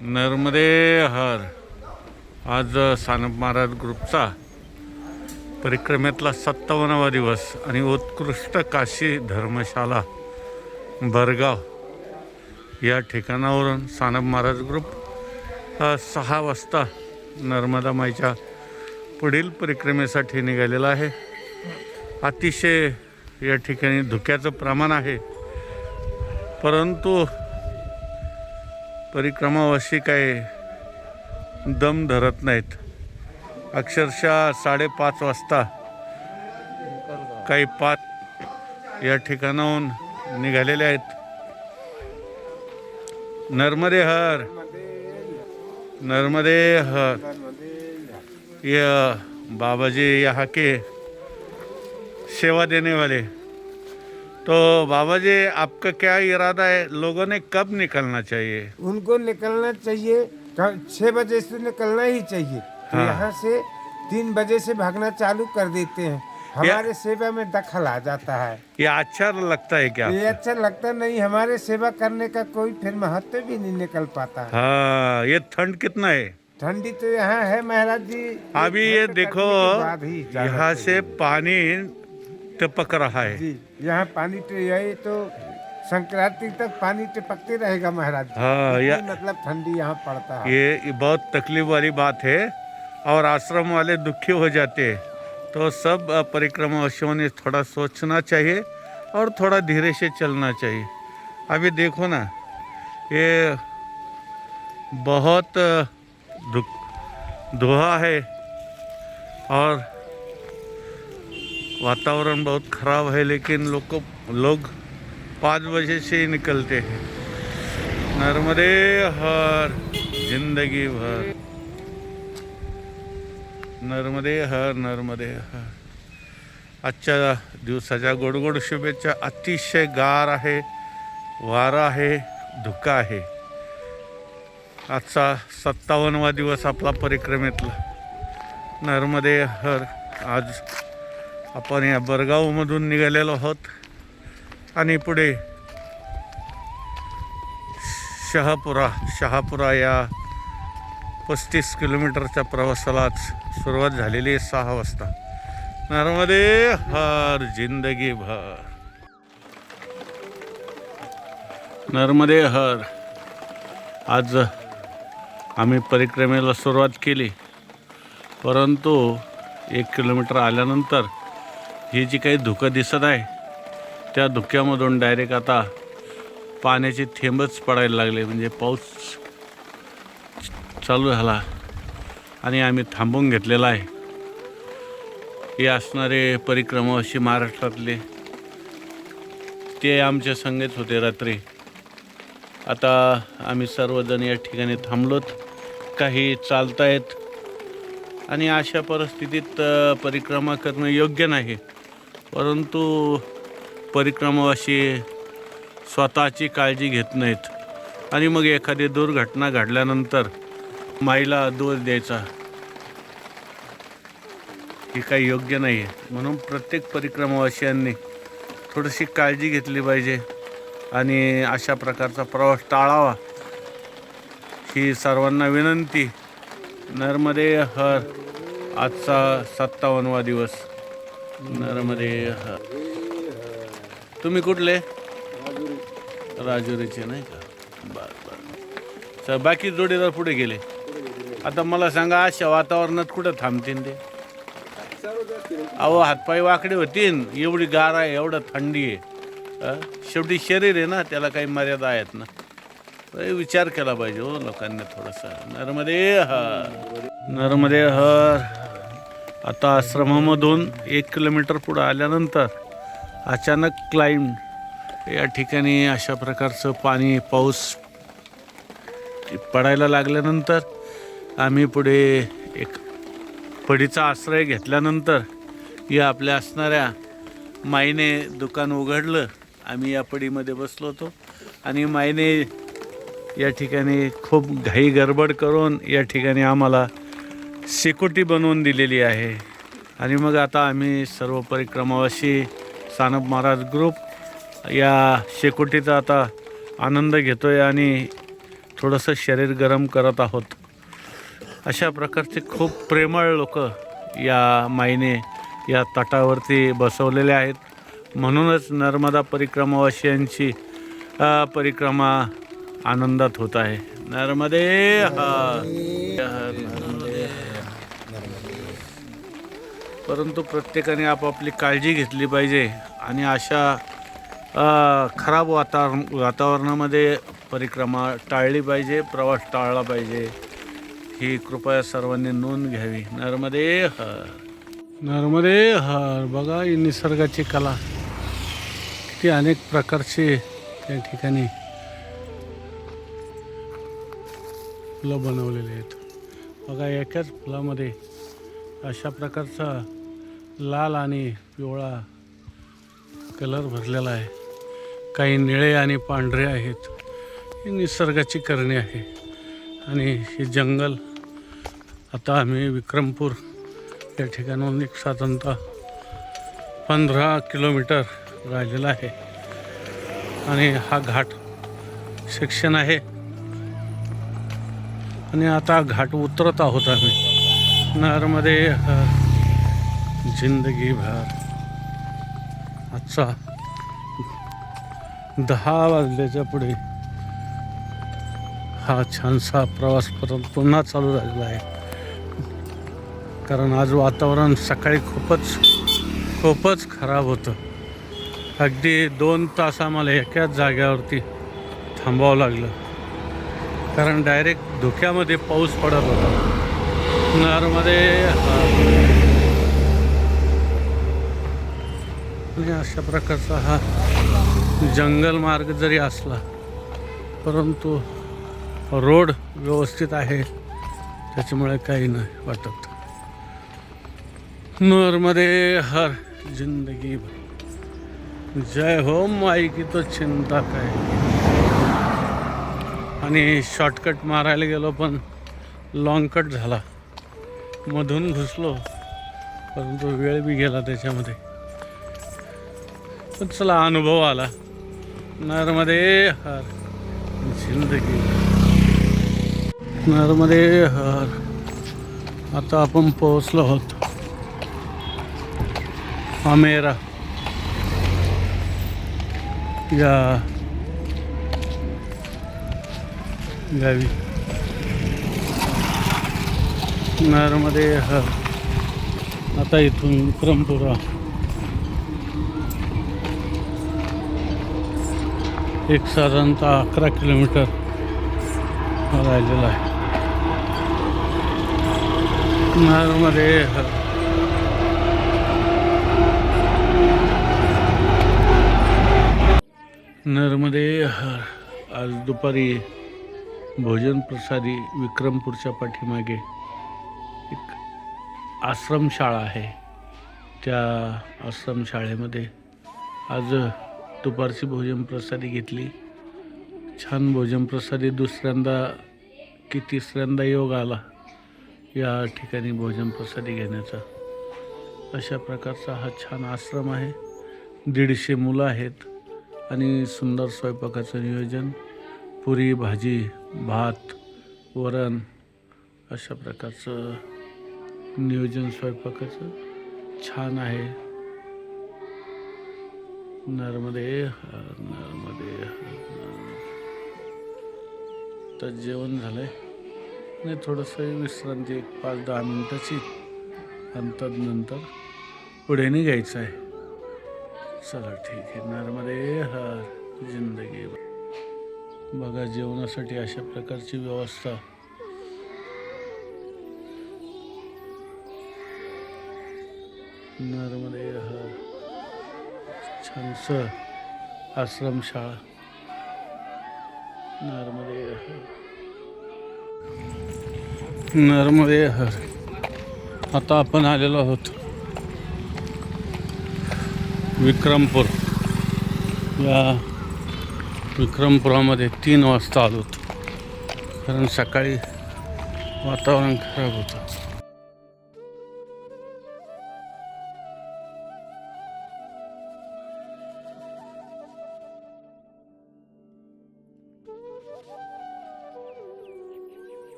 नर्मदे हर. आज सानप महाराज ग्रुपचा परिक्रमेतला सत्तावन्नावा दिवस आणि उत्कृष्ट काशी धर्मशाला बरगाव या ठिकाणावरून सानप महाराज ग्रुप हा सहा वाजता नर्मदा माईच्या पुढील परिक्रमेसाठी निघालेला आहे. अतिशय या ठिकाणी धुक्याचं प्रमाण आहे. परंतु परिक्रमावासी काय दम धरत नाहीत. अक्षरशः साडेपाच वाजता काही पाच या ठिकाणाहून निघालेले आहेत. नर्मदे हर नर्मदे हर. ये बाबाजी या यहाँ के सेवा देने वाले तो बाबा जी आपका क्या इरादा है? लोगों ने कब निकलना चाहिए? उनको निकलना चाहिए क- छह बजे से निकलना ही चाहिए। तो हाँ। यहाँ से तीन बजे से भागना चालू कर देते हैं। हमारे सेवा में दखल आ जाता है। ये अच्छा लगता है क्या ये अच्छा लगता नहीं हमारे सेवा करने का कोई फिर महत्व भी नहीं निकल पाता। है हाँ ये ठंड कितना है? ठंडी तो यहाँ है महाराज जी अभी ये देखो ही जाना यहाँ से पानी टपक रहा है जी यहाँ पानी यही तो संक्रांति तक पानी टपकते रहेगा महाराज। हाँ या मतलब ठंडी यहाँ पड़ता है। ये बहुत तकलीफ़ वाली बात है और आश्रम वाले दुखी हो जाते हैं। तो सब परिक्रमावासियों ने थोड़ा सोचना चाहिए और थोड़ा धीरे से चलना चाहिए। अभी देखो ना ये बहुत धुआँ है और वातावरण बहुत खराब है लेकिन लोग लोग पाँच बजे से ही निकलते हैं। नर्मदे हर जिंदगी भर। नर्मदे हर नर्मदे हर। आजच्या दिवसाच्या गोडगोड शुभेच्छा. अतिशय गार आहे वारा आहे धुका आहे. आजचा सत्तावन्नवा दिवस आपला परिक्रमेतला. नर्मदे हर. आज आपण या बरगावमधून निघालेलो आहोत. आणि पुढे शहापुरा शहापुरा या पस्तीस किलोमीटरच्या प्रवासालाच सुरुवात झालेली आहे सहा वाजता. नर्मदे हर जिंदगी भर. नर्मदे हर. आज आम्ही परिक्रमेला सुरुवात केली. परंतु एक किलोमीटर आल्यानंतर हे जी काही धुकं दिसत आहे त्या धुक्यामधून डायरेक्ट आता पाण्याचे थेंबच पडायला लागले म्हणजे पाऊस चालू झाला आणि आम्ही थांबवून घेतलेला आहे. हे असणारे परिक्रमावासी महाराष्ट्रातले ते आमच्या संगेत होते रात्री. आता आम्ही सर्वजण या ठिकाणी थांबलोत काही चालतायत आणि अशा परिस्थितीत परिक्रमा करणं योग्य नाही. परंतु परिक्रमावाशी स्वतःची काळजी घेत नाहीत. आणि मग एखादी दुर्घटना घडल्यानंतर माईला दोष द्यायचा हे काही योग्य नाही आहे म्हणून प्रत्येक परिक्रमावासियांनी थोडीशी काळजी घेतली पाहिजे आणि अशा प्रकारचा प्रवास टाळावा. ही सर्वांना विनंती. नर्मदे हर. आजचा सत्तावन्नवा दिवस. नर्मदे हर तुम्ही कुठले? राजुरीचे नाही का? बर बर. सर बाकी जोडीदार पुढे गेले. आता मला सांगा अशा वातावरणात कुठं थांबतील ते? अहो हातपाय वाकडे होतीन. एवढी गार आहे एवढं थंडी आहे. शेवटी शरीर आहे ना त्याला काही मर्यादा आहेत ना. विचार केला पाहिजे हो लोकांनी थोडासा. नर्मदे हर नर्मदे हर आता आश्रमामधून एक किलोमीटर पुढं आल्यानंतर अचानक क्लाइंब या ठिकाणी अशा प्रकारचं पाणी पाऊस पडायला लागल्यानंतर आम्ही पुढे एक पडीचा आश्रय घेतल्यानंतर या आपल्या असणाऱ्या माईने दुकान उघडलं. आम्ही या पडीमध्ये बसलो होतो आणि माईने या ठिकाणी खूप घाई गडबड करून या ठिकाणी आम्हाला शेकोटी बनवून दिलेली आहे. आणि मग आता आम्ही सर्व परिक्रमावासी सानप महाराज ग्रुप या शेकोटीचा आता आनंद घेतो आहे आणि थोडंसं शरीर गरम करत आहोत. अशा प्रकारचे खूप प्रेमळ लोक या माईने या तटावरती बसवलेले आहेत. म्हणूनच नर्मदा परिक्रमावासियांची परिक्रमा आनंदात होत आहे. नर्मदे परंतु प्रत्येकाने आपापली काळजी घेतली पाहिजे आणि अशा खराब वातावरण वातावरणामध्ये परिक्रमा टाळली पाहिजे प्रवास टाळला पाहिजे. ही कृपया सर्वांनी नोंद घ्यावी. नर्मदे हर नर्मदे हर बघा ही निसर्गाची कला. किती अनेक प्रकारचे त्या ठिकाणी फुलं बनवलेली आहेत. बघा एकाच फुलामध्ये अशा प्रकारचा लाल आणि पिवळा कलर भरलेला आहे. काही निळे आणि पांढरे आहेत. ही निसर्गाची करणी आहे. आणि हे जंगल आता आम्ही विक्रमपूर या ठिकाणाहून एक साधारणतः पंधरा किलोमीटर राहिलेला आहे. आणि हा घाट सेक्शन आहे. आणि आता घाट उतरत आहोत आम्ही. नरमध्ये जिंदगी भर आजचा दहा वाजल्याच्या पुढे हा छानसा प्रवास परत पुन्हा चालू झालेला आहे. कारण आज वातावरण सकाळी खूपच खूपच खराब होतं. अगदी दोन तास आम्हाला एकाच जाग्यावरती थांबावं लागलं. कारण डायरेक्ट धुक्यामध्ये पाऊस पडत होता. नरमध्ये आणि अशा प्रकारचा हा जंगल मार्ग जरी असला परंतु रोड व्यवस्थित आहे त्याच्यामुळे काही नाही वाटत. नरमध्ये हर जिंदगी जय हो माई की तो चिंता काय. आणि शॉर्टकट मारायला गेलो पण लॉंग कट झाला. मधून घुसलो परंतु वेळ बी गेला त्याच्यामध्ये. पण चला अनुभव आला. नरमध्ये हर जिंदगी. नर्मदे हर. आता आपण पोहोचलो आहोत. अमेरा या गावी नरमध्ये आता इथून विक्रमपुरा एक साधारणतः अकरा किलोमीटर राहिलेला आहे. नरमध्ये हर नरमध्ये हर आज दुपारी भोजन प्रसादी विक्रमपूरच्या पाठीमागे एक आश्रमशाळा आहे. त्या आश्रमशाळेमध्ये आज दुपारची भोजन प्रसादी घेतली. छान भोजन प्रसादी. दुसऱ्यांदा की तिसऱ्यांदा योग आला. या ठिकाणी भोजन प्रसादी घेण्याचा अशा प्रकारचा हा छान आश्रम आहे. दीडशे मुलं आहेत आणि सुंदर स्वयंपाकाचं नियोजन. पुरी भाजी भात वरण अशा प्रकारचं नियोजन स्वयंपाकाचं छान आहे. नर्मदे नर्मदे तर जेवण झालंय. नाही थोडंसं विश्रांती एक पाच दहा मिनटाची अंतर नंतर पुढे निघायचं आहे चला ठीक आहे. नर्मदे हर जिंदगी बघा जेवणासाठी अशा प्रकारची व्यवस्था. नर्मदे छानस आश्रमशाळा. नर्मदे हर नर्मदे हर आता आपण आलेलो आहोत विक्रमपूर. या विक्रमपुरामध्ये तीन वाजता आलो होतो. कारण सकाळी वातावरण खराब होतं.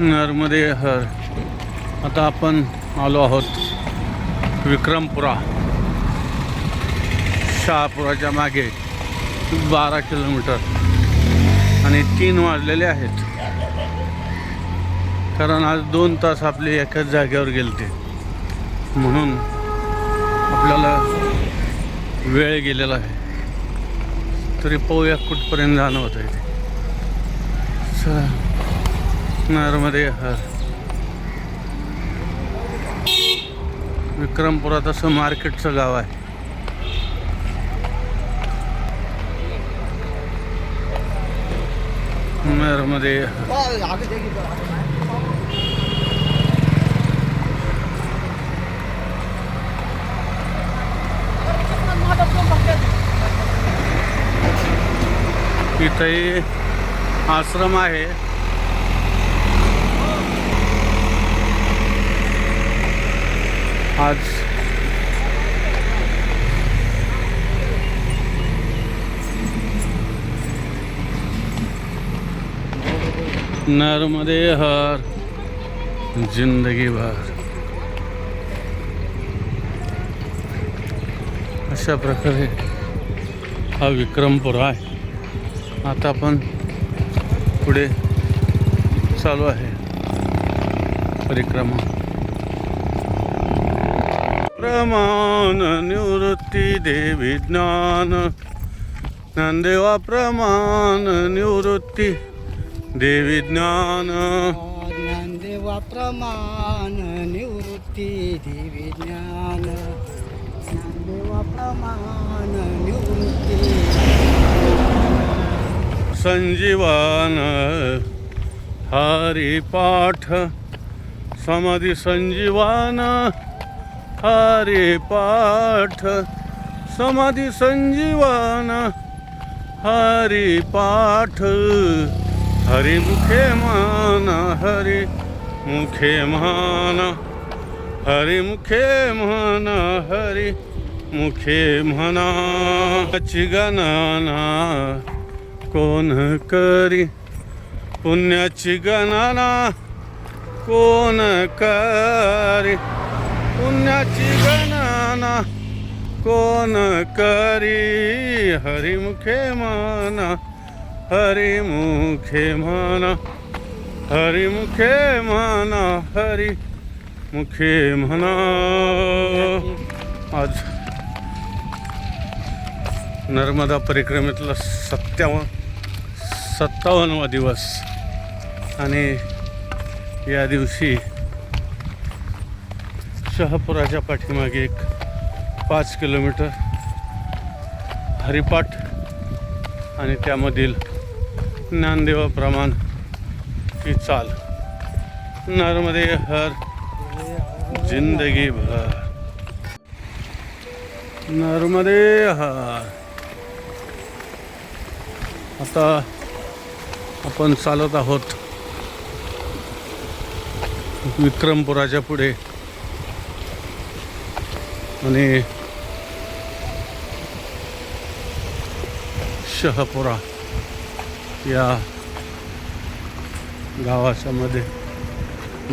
नर्मदे हर. आता आपण आलो आहोत विक्रमपुरा. शहापुराच्या मागे बारा किलोमीटर. आणि तीन वाजलेले आहेत. कारण आज दोन तास आपले एकाच जागेवर गेलते. म्हणून आपल्याला वेळ गेलेला आहे. तरी पाहूया कुठपर्यंत जाणं होत आहे ते नर्मदे विक्रमपुरात असं मार्केटचं गाव आहे. नर्मदे इथंही आश्रम आहे. आज नर्मदे हर जिंदगी भर। अशा प्रकारे हा विक्रमपूर आहे. आता आपण पुढे चालू आहे. परिक्रमा. प्रमाण निवृत्ती देवी ज्ञान. ज्ञानदेवा प्रमाण निवृत्ती देवी ज्ञान. ज्ञानदेवा प्रमाण निवृत्ती देवी ज्ञान. ज्ञानदेवा प्रमाण निवृत्ती संजीवन हरिपाठ. समाधी संजीवन हरिपाठ समाधी संजीवन हरिपाठ हरिमुखे मान हरे मुखे मान हरिमुखे मान हरे मुखे म्हणा गणना कोण करी पुण्याची गणना कोण करी पुण्याची गणना कोण करी? हरिमुखे म्हणा हरिमुखे म्हणा हरिमुखे म्हणा हरी मुखे म्हणा आज नर्मदा परिक्रमेतला सत्तावन्न सत्तावन्नवा दिवस. आणि या दिवशी शहापुराच्या पाठीमागे एक पाच किलोमीटर हरिपाठ आणि त्यामधील ज्ञानदेवा प्रमाण की चाल. नर्मदे हर जिंदगी भर. नर्मदे हर. आता आपण चालत आहोत विक्रमपुराच्या पुढे. आणि शहापुरा या गावाच्या मध्ये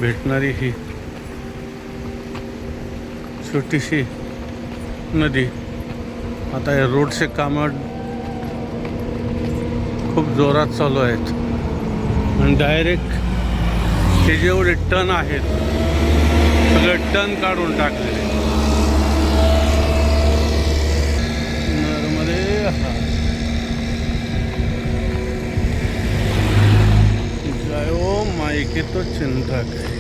भेटणारी ही छोटीशी नदी. आता या रोडचे कामं खूप जोरात चालू आहेत. आणि डायरेक्ट हे जेवढे टन आहेत सगळे टन काढून टाकलेले नर्मदे हा. जायो तो चिंता काही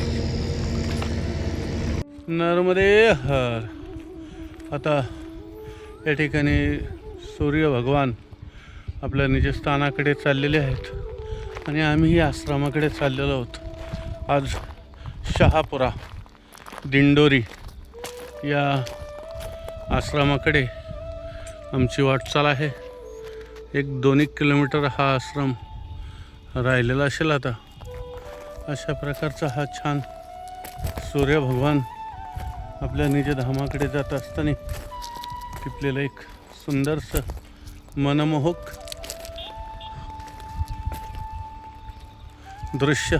नर्मदे हर। आता या ठिकाणी सूर्य भगवान आपल्या निजस्थानाकडे चाललेले आहेत आणि आम्ही आश्रमाकडे चाललेलो आहोत. आज शहापुरा दिंडोरी या आश्रमाकडे आमची वाटचाल आहे. एक दोन एक किलोमीटर हा आश्रम राहिलेला असेल आता. अशा प्रकारचा हा छान सूर्य भगवान आपल्या निजधामाकडे जात असताना टिपलेलं एक सुंदरसं मनमोहक दृश्य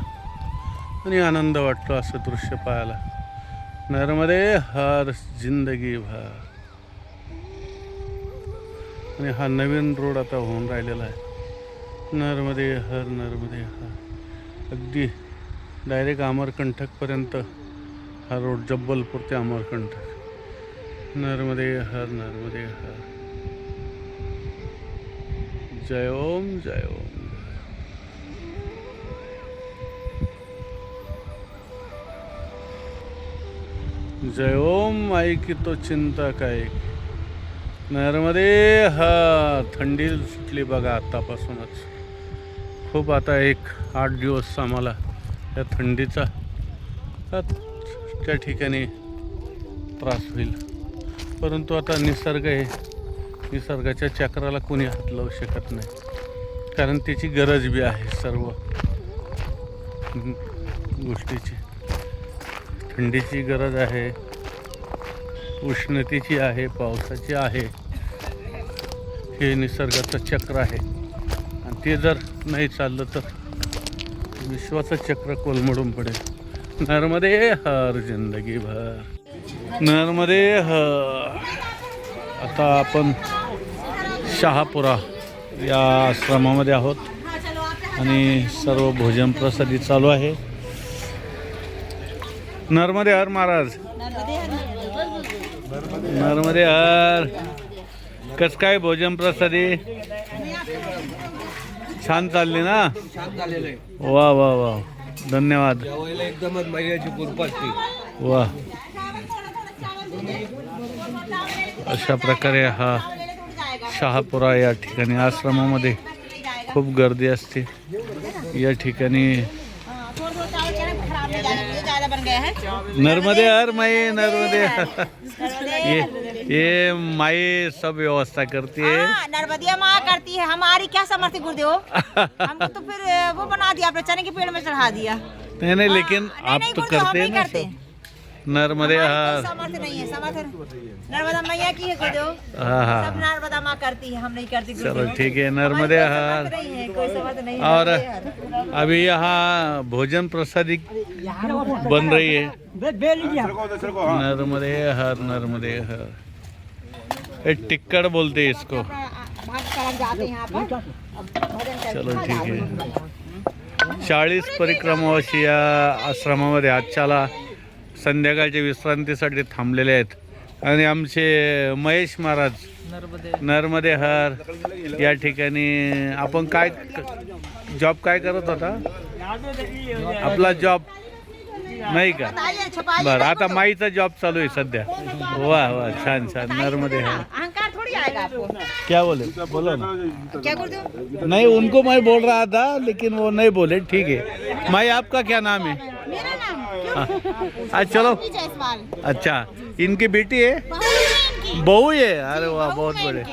आणि आनंद वाटतो असं दृश्य पाहायला. नर्मदे हर जिंदगी भर. आणि हा नवीन रोड आता होऊन राहिलेला आहे. नर्मदे हर नर्मदे हर. अगदी डायरेक्ट अमरकंठकपर्यंत हा रोड जब्बलपूर ते अमरकंठक नर्मदे हर नर्मदे हर. जय ओम जय ओम जय ओम. आई की तो चिंता काय नर्मदे हा थंडी सुटली बघा आत्तापासूनच खूप आता एक आठ दिवस आम्हाला या थंडीचा हा त्या ठिकाणी त्रास होईल. परंतु आता निसर्ग आहे. निसर्गाच्या चक्राला कोणी हात लावू शकत नाही. कारण त्याची गरज बी आहे सर्व गोष्टीची. थंडीची गरज आहे. उष्णतेची आहे. पावसाची आहे. हे निसर्गाचं चक्र आहे. आणि ते जर नाही चाललं तर विश्वाचं चक्र कोलमडून पडेल. नर्मदे हर जिंदगी भर. नर्मदे हर. आता आपण शहापुरा या आश्रमामध्ये आहोत. आणि सर्व भोजन प्रसादी चालू आहे. नर्मदे हर महाराज. नर्मदे हर. कस काय भोजन प्रसादी? छान चालली ना? छान झालेलं आहे वा वा वा. धन्यवाद. जेवायला एकदमच कृपा असते वा. अशा प्रकारे हा शहापुरा या ठिकाणी आश्रमामध्ये खूप गर्दी असते. या ठिकाणी नर्मदे हर माई नर्मदे. ये. ये माई सब व्यवस्था करती है। हाँ, नर्मदिया माँ करती है। हमारी क्या समर्थी गुरुदेव? हमको तो फिर वो बना दिया अपने चने के पेड़ में चढ़ा दिया। नहीं नहीं लेकिन हाँ, आप नहीं, तो करते हैं ना करते। नर्मदे हमारी हर नहीं है सामर्थ्य नर्मदा मैया की है गुरुदेव। हाँ सब हाँ नर्मदा माँ करती है हम नहीं करती चलो ठीक है नर्मदे हर नहीं है कोई सामर्थ्य नहीं है। और अभी यहाँ भोजन प्रसादी बन रही है। नर्मदे हर नर्मदे हर टिक्कड़ बोलते हैं इसको। चलो ठीक आहे चाळीस परिक्रमावाशी या आश्रमामध्ये आजच्याला संध्याकाळच्या विश्रांतीसाठी थांबलेले आहेत. आणि आमचे महेश महाराज नर्मदे हर या ठिकाणी आपण काय जॉब काय करत होता? आपला जॉब नाही का? बरं आता तो। माईचा जॉब चालू आहे सध्या. वा वा छान छान. नर्मदे हर. अहंकार थोड़ी आएगा आपको क्या बोले? बोलो ना. क्या गुरुदेव नहीं उनको मैं बोल रहा था लेकिन वो नहीं बोले. ठीक है. माई आपका क्या नाम है? मेरा नाम हाँ. हाँ, चलो. जयसवाल। अच्छा इनकी बेटी है? बहू है है? अरे वाह बहुत बड़े।